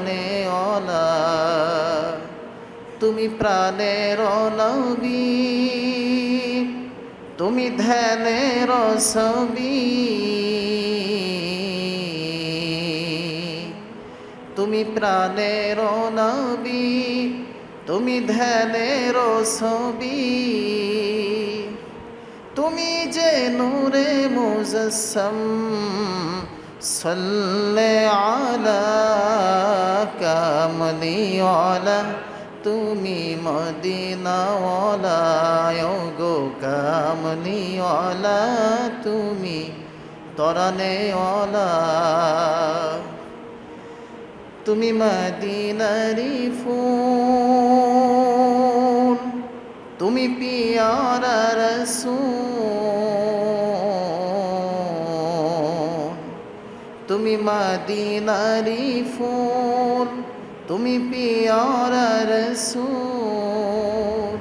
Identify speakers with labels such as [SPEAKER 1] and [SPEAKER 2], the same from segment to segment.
[SPEAKER 1] পরানে অলা, তুমি প্রাণের নবী তুমি ধ্যানের ছবি, তুমি প্রাণের নবী তুমি ধ্যানের ছবি, তুমি যে নূরে মুজসম সল্লে আলা কামলিওয়ালা তুমি মদিনাওয়ালা গো কামলিওয়ালা তুমি তরানেওয়ালা। তুমি মদিনারি ফুল, তুমি পিয়ারা রসুল। তুমি ফুল, তুমি পিয়ারা রসুল।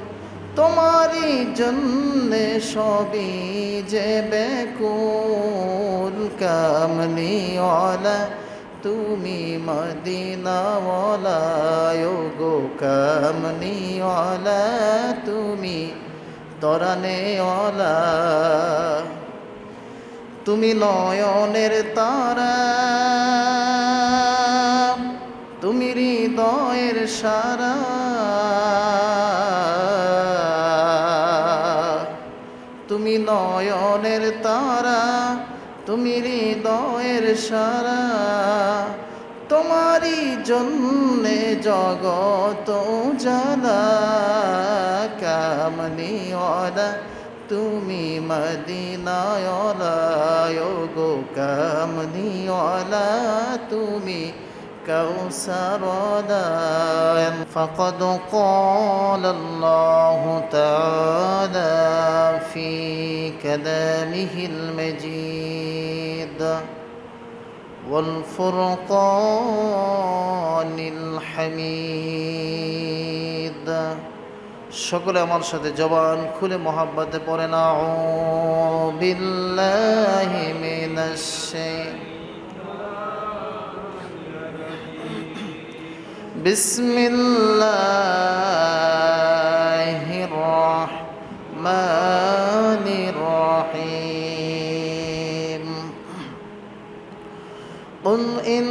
[SPEAKER 1] তোমারই জন্য সবই যে বেকুল, কামলিওয়ালা, তুমি মদিনাওয়ালা গো কামনিওয়ালা তুমি তরানেওয়ালা। তুমি নয়নের তারা, তুমি হৃদয়ের সারা। তুমি নয়নের তারা, তুমি হৃদয়ের সারা। তোমারই জন্যে জগত জালা কামনিওয়ালা তুমি মদিনায়লা গো কামনিওয়ালা তুমি كوثر فقد قال الله تعالى في كلامه المجيد والفرقان الحميد সকলে আমার সাথে জবান খুলে মোহাব্বতে পড়ে না বিল্লাহি মিনাশ শাইতানির بسم الله الرحمن الرحيم قل إن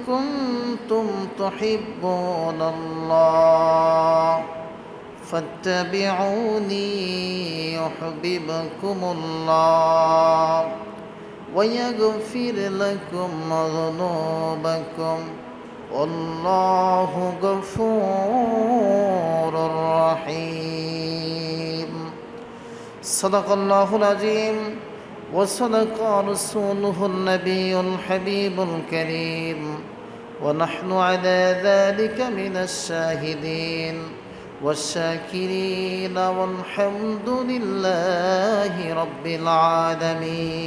[SPEAKER 1] كنتم تحبون الله فاتبعوني يحببكم الله ويغفر لكم ذنوبكم. والله غفور رحيم. صدق الله العظيم. وصدق رسوله النبي الحبيب الكريم. ونحن على ذلك من الشاهدين. والشاكرين والحمد لله رب العالمين.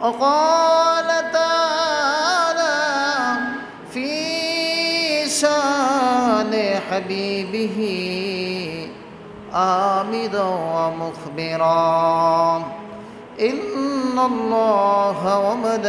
[SPEAKER 1] وقال تعالى في شان حبيبه آمدا ومخبرا. إن الله وملائكته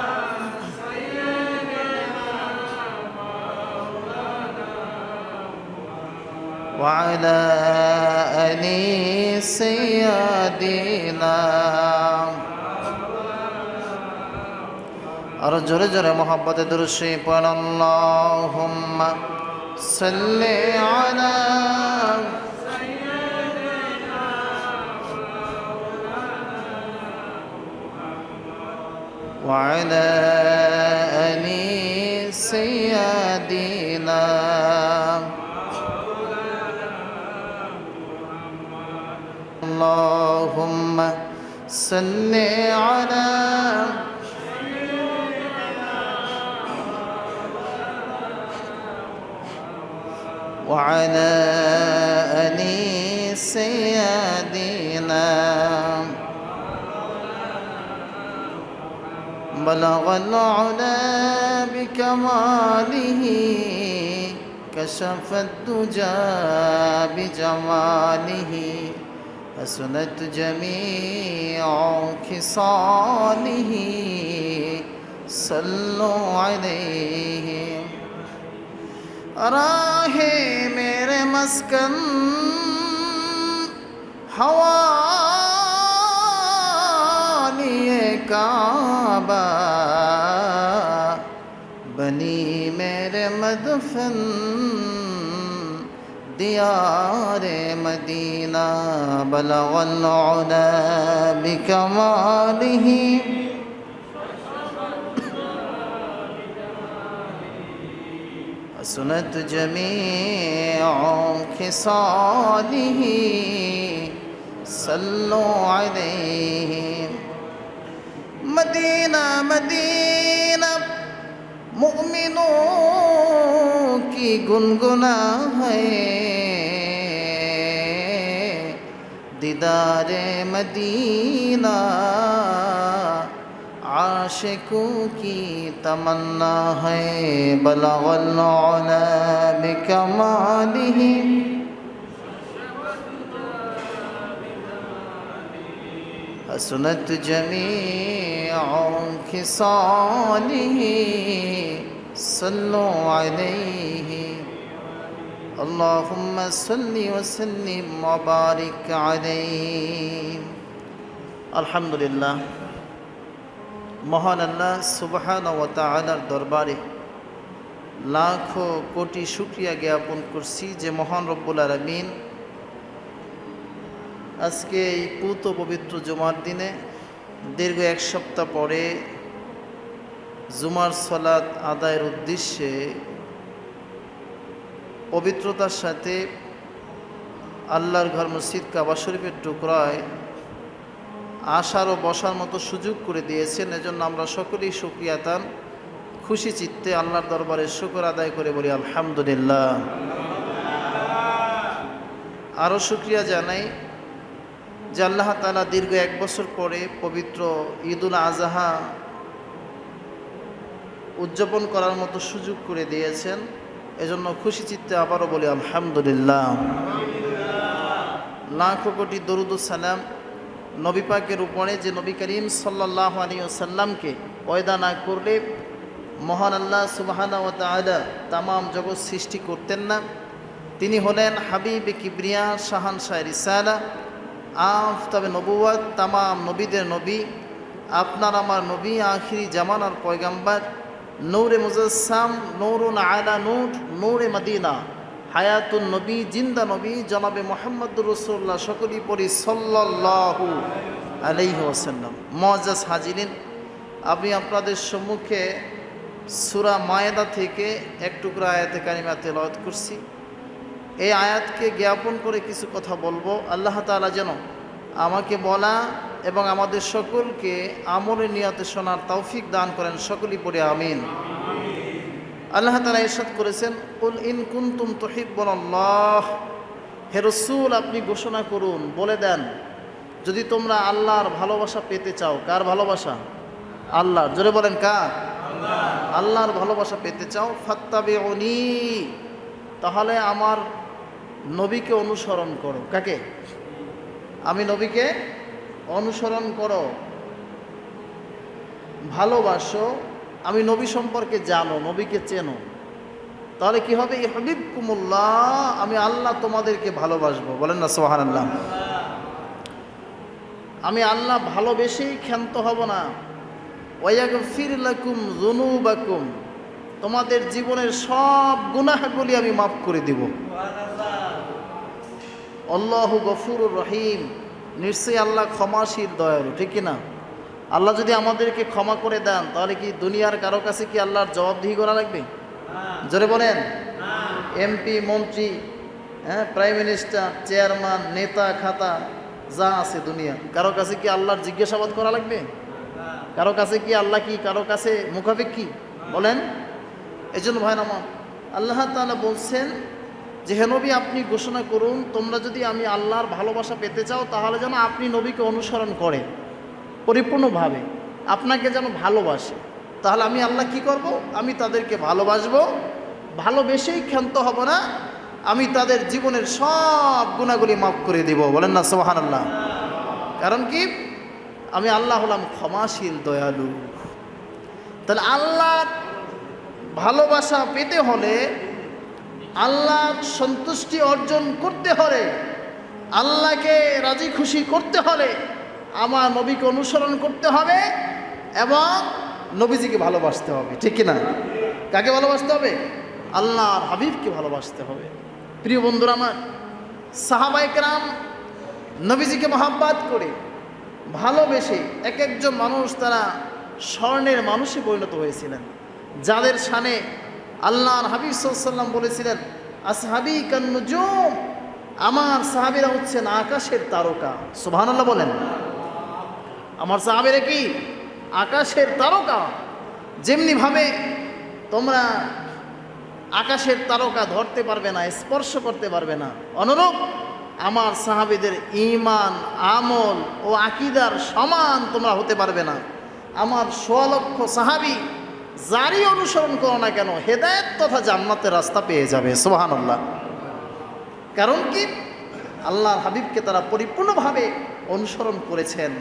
[SPEAKER 1] وعلى آل سيدنا আর জোরে জোরে মোহাম্মতে দুরুশি পড় আল্লাহুম্মা সাল্লি আলা وعلى آل سيدنا صل على وعلى آل سيدنا بلغ العلا بكماله كشف الدجى بجماله. حسنت جميع خصاله صلوا عليه راہ میرے مسکن حوالی کعبہ بنی میرے مدفن دیار مدینہ بلغ العلا بکمالہ حسنت جميع خصاله صلوا عليه. مدینہ مدینہ مؤمنوں کی گنگنا ہے दीदारे मदीना आशिकों की तमन्ना है बलवल्ला बिकमाली حسنت جميع خصاله صلوا عليه اللهم صل وسلم وبارك عليه الحمد لله মহান আল্লাহ সুবাহান ও তালার দরবারে লাখো কোটি শুক্রিয়া জ্ঞাপন করছি যে মহান রব্বুল আলমিন আজকে এই পুত পবিত্র জুমার দিনে দীর্ঘ এক সপ্তাহ পরে জুমার সলাৎ আদায়ের উদ্দেশ্যে পবিত্রতার সাথে আল্লাহর ঘর মসজিদ কাবা শরীফের টুকরায় আসার ও বসার মতো সুযোগ করে দিয়েছেন। এজন্য আমরা সকলেই সুক্রিয়াতান খুশি চিত্তে আল্লাহর দরবারে শুকর আদায় করে বলি, আলহামদুলিল্লাহ। আরও শুক্রিয়া জানাই যে আল্লাহ তালা দীর্ঘ এক বছর পরে পবিত্র ঈদুল আজহা উদযাপন করার মতো সুযোগ করে দিয়েছেন। এজন্য খুশি চিত্তে আবারও বলি, আলহামদুলিল্লাহ। লাখো কোটি সালাম নবী পাকের উপরে যে নবী করিম সাল্লাহ আলী সাল্লামকে পয়দা না করলে মহান আল্লাহ সুবাহানা ও তালা তামাম জগৎ সৃষ্টি করতেন না। তিনি হলেন হাবিব কিবরিয়া শাহান শাহ রিসালা। আফ, তবে নবুয়াত তামাম নবীদের নবী। আপনার আমার নবী আখিরি জামানার পয়গাম্বার। নৌরে মুজাসাম নৌরুন আয়লা নূর, নৌরে মদিনা। হায়াতুন নবী, জিন্দা নবী, জনাবে মোহাম্মদুর রসুল্লাহ সকলই পড়ি সাল্লাহু আলাইহি ওসাল্লাম মজাজ হাজিরিন, আমি আপনাদের সম্মুখে সুরা মায়েদা থেকে এক টুকরা আয়াতে কারিমা তেলাওয়াত করছি। এই আয়াতকে জ্ঞাপন করে কিছু কথা বলব। আল্লাহ তাআলা যেন আমাকে বলা এবং আমাদের সকলকে আমলের নিয়তে শোনার তৌফিক দান করেন সকলই পড়ে আমিন। আল্লাহ তালা ইরশাদ করেছেন উল ইন কুন্তুম তহিব্বুল্লাহ হে রসুল আপনি ঘোষণা করুন বলে দেন যদি তোমরা আল্লাহর ভালোবাসা পেতে চাও কার ভালোবাসা? আল্লাহর জোরে বলেন কার? আল্লাহর ভালোবাসা পেতে চাও ফাত্তাবে অনি তাহলে আমার নবীকে অনুসরণ করো। কাকে? আমি নবীকে অনুসরণ করো, ভালোবাসো, আমি নবী সম্পর্কে জানো, নবীকে চেনো। তাহলে কি হবে? হবিব কুমুল্লাহ আমি আল্লাহ তোমাদেরকে ভালোবাসবো। বলেন না সোহান আল্লাহ আমি আল্লাহ ভালোবেসেই ক্ষান্ত হব না। ওয়াগ ফির লাকুম জুনুবাকুম তোমাদের জীবনের সব গুনাহগুলি আমি মাফ করে দিব। আল্লাহ গফুর রহিম। নিশ্চয়ই আল্লাহ ক্ষমাশীল, দয়ালু, ঠিক না? আল্লাহ যদি আমাদেরকে ক্ষমা করে দেন, তাহলে কি দুনিয়ার কারও কাছে কি আল্লাহর জবাবদিহি করা লাগবে? জোরে বলেন। এমপি মন্ত্রী হ্যাঁ প্রাইম মিনিস্টার চেয়ারম্যান নেতা, খাতা, যা আছে দুনিয়া, কারও কাছে কি আল্লাহর জিজ্ঞাসাবাদ করা লাগবে? কারও কাছে কি আল্লাহ কি, কারও কাছে মুখাফিক কি বলেন। এই জন্য ভাই নামা আল্লাহ তালা বলছেন যে হে আপনি ঘোষণা করুন, তোমরা যদি আমি আল্লাহর ভালোবাসা পেতে চাও, তাহলে যেন আপনি নবীকে অনুসরণ করে পরিপূর্ণভাবে। আপনাকে যেন ভালোবাসে। তাহলে আমি আল্লাহ কি করব? আমি তাদেরকে ভালোবাসবো। ভালোবেসেই ক্ষান্ত হব না। আমি তাদের জীবনের সব গুণাগুলি মাফ করে দিব। বলেন না সোহান আল্লাহ কারণ কি? আমি আল্লাহ হলাম ক্ষমাশীল, দয়ালু। তাহলে আল্লাহর ভালোবাসা পেতে হলে আল্লাহর সন্তুষ্টি অর্জন করতে হলে, আল্লাহকে রাজি খুশি করতে হলে আমার নবীকে অনুসরণ করতে হবে এবং নবীজিকে ভালোবাসতে হবে, ঠিক কিনা? কাকে ভালোবাসতে হবে? আল্লাহর হাবিবকে ভালোবাসতে হবে। প্রিয় বন্ধুরা আমার সাহাবাইকরাম নবীজিকে মহাব্বাত করে ভালোবেসে এক একজন মানুষ তারা স্বর্ণের মানুষে পরিণত হয়েছিলেন। যাদের সানে আল্লাহর হাবিব সাল্লাম বলেছিলেন, আসহাবি কান্নুজুম আমার সাহাবিরা হচ্ছেন আকাশের তারকা। সুবহান আল্লাহ বলেন। আমার সাহাবেরা কি আকাশের তারকা? যেমনিভাবে তোমরা আকাশের তারকা ধরতে পারবে না, স্পর্শ করতে পারবে না, অনুরূপ আমার সাহাবিদের ইমান আমল ও আকিদার সমান তোমরা হতে পারবে না। আমার সোয়ালক্ষ সাহাবি যারই অনুসরণ করো না কেন, হেদায়ত তথা জান্নাতের রাস্তা পেয়ে যাবে সোহান আল্লাহ কারণ কি? আল্লাহর হাবিবকে তারা পরিপূর্ণভাবে অনুসরণ করেছেন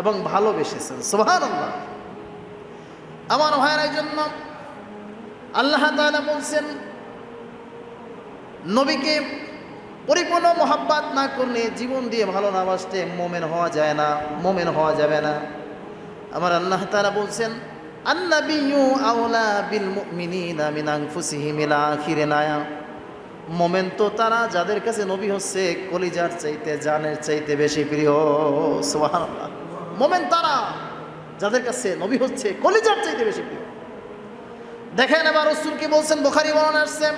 [SPEAKER 1] এবং ভালোবেসেছেন সোহান আল্লাহ আমার ভাইয়ের জন্য আল্লাহ তাআলা বলছেন, নবীকে পরিপূর্ণ মহাব্বাত না করলে জীবন দিয়ে ভালো না বাসতে মোমেন হওয়া যায় না, মোমেন হওয়া যাবে না। আমার আল্লাহ তাআলা বলছেন আন্নাবিয়ু আওলা বিল মুমিনিনা মিন আনফুসিহিম ইলা আখিরিন আয়া মোমেন তো তারা যাদের কাছে নবী হচ্ছে, কলিজার চাইতে, জানের চাইতে বেশি প্রিয়। সুবহানাল্লাহ। মোমেন তারা যাদের কাছে নবী হচ্ছে, কলিজার চাইতে বেশি প্রিয়। দেখেন এবার রসুল কি বলছেন? বোখারি বর্ণনা আসছে।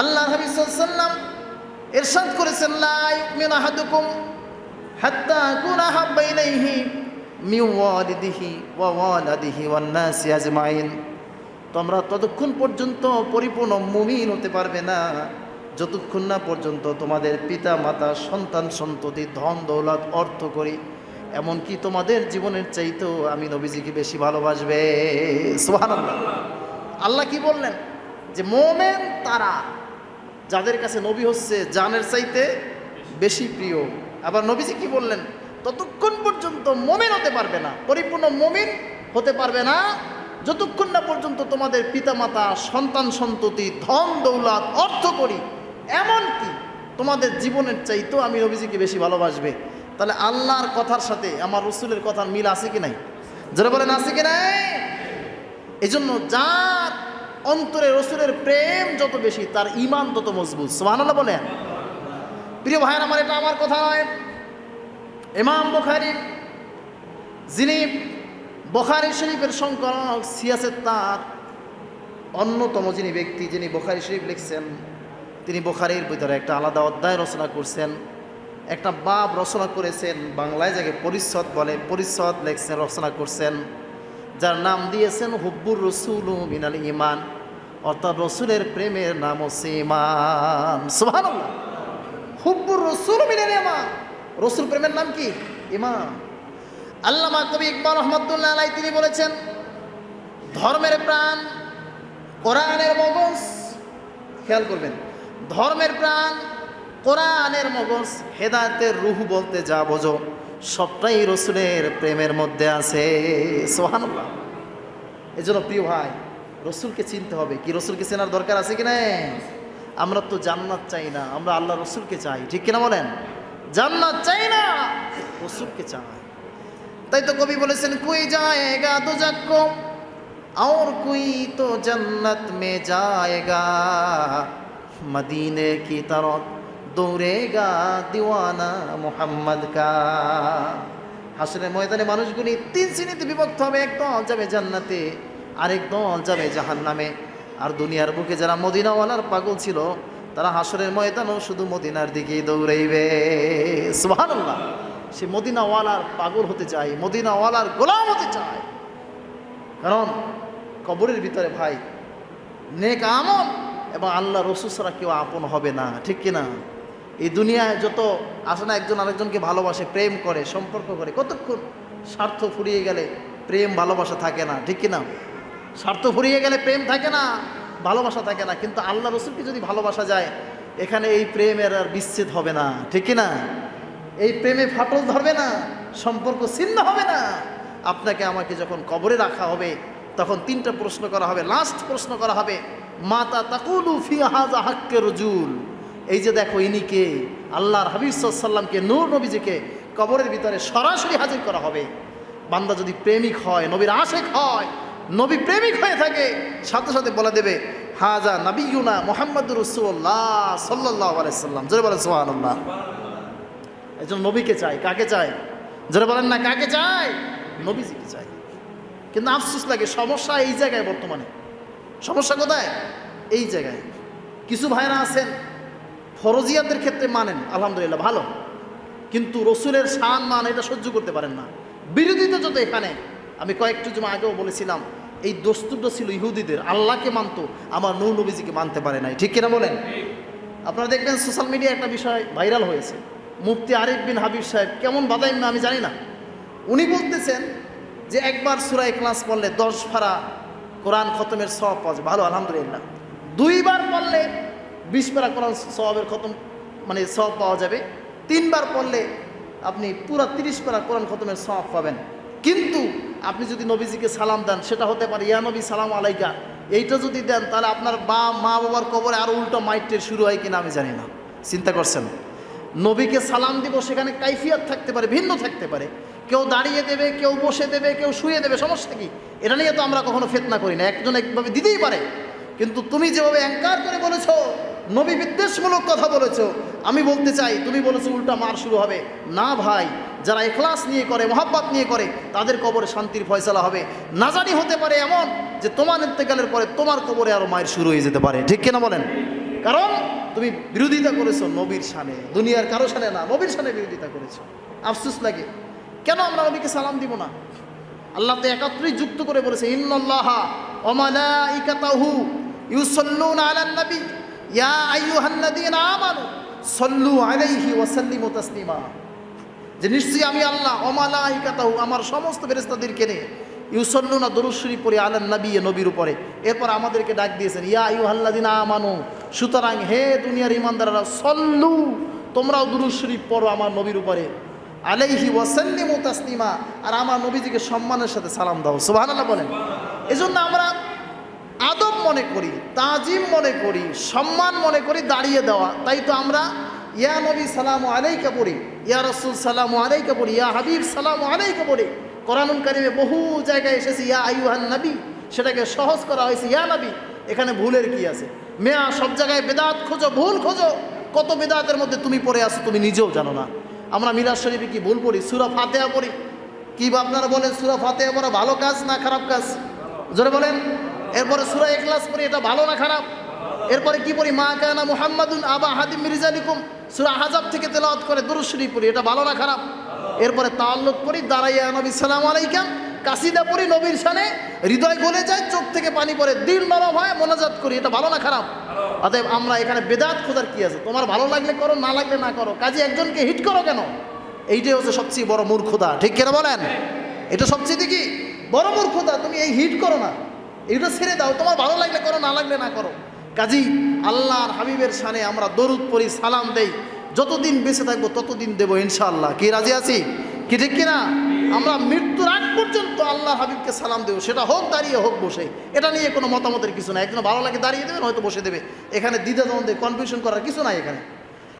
[SPEAKER 1] আল্লাহ হাবিব সাল্লাম ইরশাদ করেছেন, লা ইউমিনু আহাদুকুম হাত্তা কুনা হাব্বা ইলাইহি। ওয়ালিদিহি ওয়া তোমরা ততক্ষণ পর্যন্ত পরিপূর্ণ মুমিন হতে পারবে না। যতক্ষণ না পর্যন্ত তোমাদের পিতা, মাতা, সন্তান, সন্ততি, ধন, দৌলত, অর্থ করি, এমনকি তোমাদের জীবনের চাইতেও আমি নবীজিকে বেশি ভালোবাসবে। আল্লাহ কি বললেন? যে মোমেন তারা যাদের কাছে নবী হচ্ছে, জানের চাইতে বেশি প্রিয়। আবার নবীজি কি বললেন? ততক্ষণ পর্যন্ত মোমেন হতে পারবে না। পরিপূর্ণ মোমিন হতে পারবে না। যতক্ষণ না পর্যন্ত তোমাদের পিতামাতা, সন্তান সন্ততি, ধন দৌলত, অর্থ করি, এমনকি তোমাদের জীবনের চাইতেও আমি নবীজিকে বেশি ভালোবাসবে, তাহলে আল্লাহর কথার সাথে, আমার রসুলের কথার মিল আছে কি নাই? যারা বলেন, আছে কি নাই? এই জন্য যার অন্তরে রসুলের প্রেম যত বেশি, তার ইমান তত মজবুত। সোহানাল্লাহ বলেন। প্রিয় ভাইয়ের, আমার এটা আমার কথা নয়। ইমাম বখারি, যিনি বখারি শরীফের সংকলক সিয়াসের তার অন্যতম যিনি ব্যক্তি, যিনি বখারি শরীফ লিখছেন, তিনি বখারির ভিতরে একটা আলাদা অধ্যায় রচনা করছেন, একটা বাব রচনা করেছেন, বাংলায় যাকে পরিচ্ছদ বলে, পরিচ্ছদ লেখছেন, রচনা করছেন, যার নাম দিয়েছেন হুব্বুর রসুল মিনাল ইমান অর্থাৎ রসুলের প্রেমের নাম হচ্ছে ইমান হুব্বুর রসুল মিনাল ইমান রসুল প্রেমের নাম কি? ইমান আল্লামা কবি ইকবাল রহমতুল্লাহ আলাই তিনি বলেছেন, ধর্মের প্রাণ কোরআনের মগজ। খেয়াল করবেন, ধর্মের প্রাণ কোরআনের মগজ। হেদায়তের রুহ বলতে যা বোঝো, সবটাই রসুলের প্রেমের মধ্যে আছে। সোহানুল্লাহ জন্য প্রিয় ভাই, রসুলকে চিনতে হবে, কি রসুলকে চেনার দরকার আছে কি না আমরা তো জান্নাত চাই না, আমরা আল্লাহ রসুলকে চাই, ঠিক কিনা বলেন? জান্নাত চাই না রসুলকে চাই তাই তো কবি বলেছেন কুই যায়গা তো যাক্কো और कोई तो जन्नत में जाएगा मदीने की तरफ দৌড়েগা দিওয়ানা মোহাম্মদ কা হাসনের ময়দানে মানুষগুলি তিন শ্রেণীতে বিভক্ত হবে এক দল যাবে জান্নাতে আরেক দল যাবে জাহান নামে আর দুনিয়ার বুকে যারা মদিনাওয়ালার পাগল ছিল তারা হাসরের ময়দানও শুধু মদিনার দিকেই দৌড়াইবে। সুবহানাল্লাহ। সে মদিনাওয়ালার পাগল হতে চায়, মদিনাওয়ালার গোলাম হতে চায়। কারণ কবরের ভিতরে ভাই, নেক আমল এবং আল্লাহ ছাড়া কেউ আপন হবে না, ঠিক কিনা? এই দুনিয়ায় যত আসে না একজন আরেকজনকে ভালোবাসে, প্রেম করে, সম্পর্ক করে, কতক্ষণ স্বার্থ ফুরিয়ে গেলে প্রেম ভালোবাসা থাকে না, ঠিক কিনা? স্বার্থ ফুরিয়ে গেলে প্রেম থাকে না। ভালোবাসা থাকে না, কিন্তু আল্লাহ রসুলকে যদি ভালোবাসা যায়, এখানে এই প্রেমের আর বিচ্ছেদ হবে না, ঠিক না এই প্রেমে ফাটল ধরবে না, সম্পর্ক ছিন্ন হবে না। আপনাকে আমাকে যখন কবরে রাখা হবে, তখন তিনটা প্রশ্ন করা হবে লাস্ট প্রশ্ন করা হবে, মাতা তাকুলু ফি হাজা হাক্কে রজুল? এই যে দেখো, ইনি কে? আল্লাহর হাবিব সাল্লামকে নূর নবীজিকে কবরের ভিতরে সরাসরি হাজির করা হবে। বান্দা যদি প্রেমিক হয়, নবীর আশেক হয় নবী প্রেমিক হয়ে থাকে, সাথে সাথে বলে দেবে, হাজা নাবিউনা মোহাম্মদ রসুল্লাহ সাল্লাহ জোরে বলে সোহান একজন নবীকে চাই, কাকে চাই? যারা বলেন না, কাকে চাই? নবীজিকে চাই। কিন্তু আফসোস লাগে, সমস্যা এই জায়গায় বর্তমানে। সমস্যা কোথায়? এই জায়গায়। কিছু ভাইরা আছেন ফরজিয়াতের ক্ষেত্রে মানেন, আলহামদুলিল্লাহ, ভালো। কিন্তু রসুলের শান মান এটা সহ্য করতে পারেন না। বিরোধিতা যত এখানে আমি কয়েকটু জমা আগেও বলেছিলাম, এই দস্তুরটা ছিল ইহুদিদের, আল্লাহকে মানতো, আমার নৌ নবীজিকে মানতে পারে নাই। ঠিক কিনা বলেন? আপনারা দেখবেন সোশ্যাল মিডিয়া একটা বিষয় ভাইরাল হয়েছে। মুফতি আরিফ বিন হাবিব সাহেব কেমন বাদাইম আমি জানি না। উনি বলতেছেন যে একবার সুরাই ক্লাস পড়লে দশ ফারা কোরআন খতমের সব পাওয়া যায়। ভালো, আলহামদুলিল্লাহ। দুইবার পড়লে বিশ পারা কোরআন সবের খতম মানে সব পাওয়া যাবে। তিনবার পড়লে আপনি পুরা তিরিশ পারা কোরআন খতমের সব পাবেন। কিন্তু আপনি যদি নবীজিকে সালাম দেন, সেটা হতে পারে, ইয়া নবী, সালাম আলাইকা। এইটা যদি দেন, তাহলে আপনার বা, মা, বাবার কবরে আরও উল্টো মাইটের শুরু হয় কিনা আমি জানি না। চিন্তা করছেন? নবীকে সালাম দিব, সেখানে কাইফিয়াত থাকতে পারে, ভিন্ন থাকতে পারে। কেউ দাঁড়িয়ে দেবে, কেউ বসে দেবে, কেউ শুয়ে দেবে, সমস্যা কি? এটা নিয়ে তো আমরা কখনো ফেতনা করি না, একজন একভাবে দিতেই পারে। কিন্তু তুমি যেভাবে অ্যাঙ্কার করে বলেছ, নবী বিদ্বেষমূলক কথা বলেছ, আমি বলতে চাই, তুমি বলেছ উল্টা মার শুরু হবে। না ভাই যারা এখলাস নিয়ে করে, মহাব্বাত নিয়ে করে, তাদের কবরে শান্তির ফয়সলা হবে। না জানি হতে পারে এমন যে তোমার ইন্তেকালের পরে তোমার কবরে আরও মায়ের শুরু হয়ে যেতে পারে। ঠিক কিনা বলেন? কারণ তুমি বিরোধিতা করেছ নবীর সানে দুনিয়ার কারও সানে না, নবীর সানে বিরোধিতা করেছ। আফসুস লাগে। কেন আমরা নবীকে সালাম দিব না? আল্লাহ তো একাত্রই যুক্ত করে বলেছে, ইন্নাল্লাহ ইয়া যে নিশ্চয়ই আমি আল্লাহ অমালাহিকাতাহু আমার সমস্ত ফেরেস্তাদেরকে নিয়ে ইউসল্লুনা দরুশ্বরী পরে আলান নবী নবীর উপরে। এরপর আমাদেরকে ডাক দিয়েছেন, ইয়া আয়ু আল্লাদিনা আমানু, সুতরাং হে দুনিয়ার ইমানদাররা সল্লু, তোমরাও দুরুশ্বরী পড়ো আমার নবীর উপরে। আলাইহি ওয়াসাল্লিমু তাসলিমা, আর আমার নবীজিকে সম্মানের সাথে সালাম দাও, সুবহানাল্লাহ বলেন। এজন্য আমরা আদব মনে করি, তাজিম মনে করি, সম্মান মনে করি, দাঁড়িয়ে দেওয়া। তাই তো আমরা ইয়া নবী সালাম আলাইকা পড়ি, ইয়া রসুল সালাম আলাইকা পড়ি, ইয়া হাবিব সালাম আলাইকা পড়ি। কোরআনুল কারিমে বহু জায়গায় এসেছে, ইয়া আইয়ুহান নবী, সেটাকে সহজ করা হয়েছে, ইয়া নবী, এখানে ভুলের কি আছে? মেয়া, সব জায়গায় বেদাত খোঁজো, ভুল খোঁজো, কত বেদাতের মধ্যে তুমি পড়ে আসো তুমি নিজেও জানো না। আমরা মিরাজ শরীফে কি ভুল পড়ি? সুরা ফাতেহা পড়ি। কি বা আপনারা বলেন, সুরা ফাতেহা পড়া ভালো কাজ না খারাপ কাজ? জোরে বলেন। এরপরে সুরা এখলাস পড়ি, এটা ভালো না খারাপ? এরপরে কি পড়ি? মা কানা মুহাম্মাদুন আবা হাদিম মির্জা আলিকুম সুরা হাজাব থেকে তেলাওয়াত করে দুরুশরী পড়ি, এটা ভালো না খারাপ? এরপরে তাল্লুক পড়ি, দাঁড়াইয়া নবী, সালাম আলাইকাম। কাসিদা পড়ি, নবীর সানে হৃদয় গলে যায়, চোখ থেকে পানি পড়ে, দিল নরম হয়, মোনাজাত করি, এটা ভালো না খারাপ? অতএব আমরা এখানে বেদাত খোঁজার কি আছে? তোমার ভালো লাগলে করো, না লাগলে না করো। কাজে একজনকে হিট করো কেন? এইটাই হচ্ছে সবচেয়ে বড় মূর্খতা, ঠিক কেন বলেন? এটা সবচেয়ে কি বড় মূর্খতা, তুমি এই হিট করো না। এটা ছেড়ে দাও, তোমার ভালো লাগলে করো, না লাগলে না করো। কাজী, আল্লাহর হাবিবের সানে আমরা দরুদ পড়ি, সালাম দেই। যতদিন বেঁচে থাকব ততদিন দেবো ইনশাআল্লাহ। কি রাজি আছি? কি ঠিক কিনা? আমরা মৃত্যুর আগ পর্যন্ত আল্লাহ হাবিবকে সালাম দেবো। সেটা হোক, দাঁড়িয়ে হোক, বসে। এটা নিয়ে কোনো মতামতের কিছু নাই। একজন ভালো লাগে, দাঁড়িয়ে দেবেন, হয়তো বসে দেবে। এখানে দ্বিধা দ্বন্দ্বে কনফিউশন করার কিছু নাই এখানে।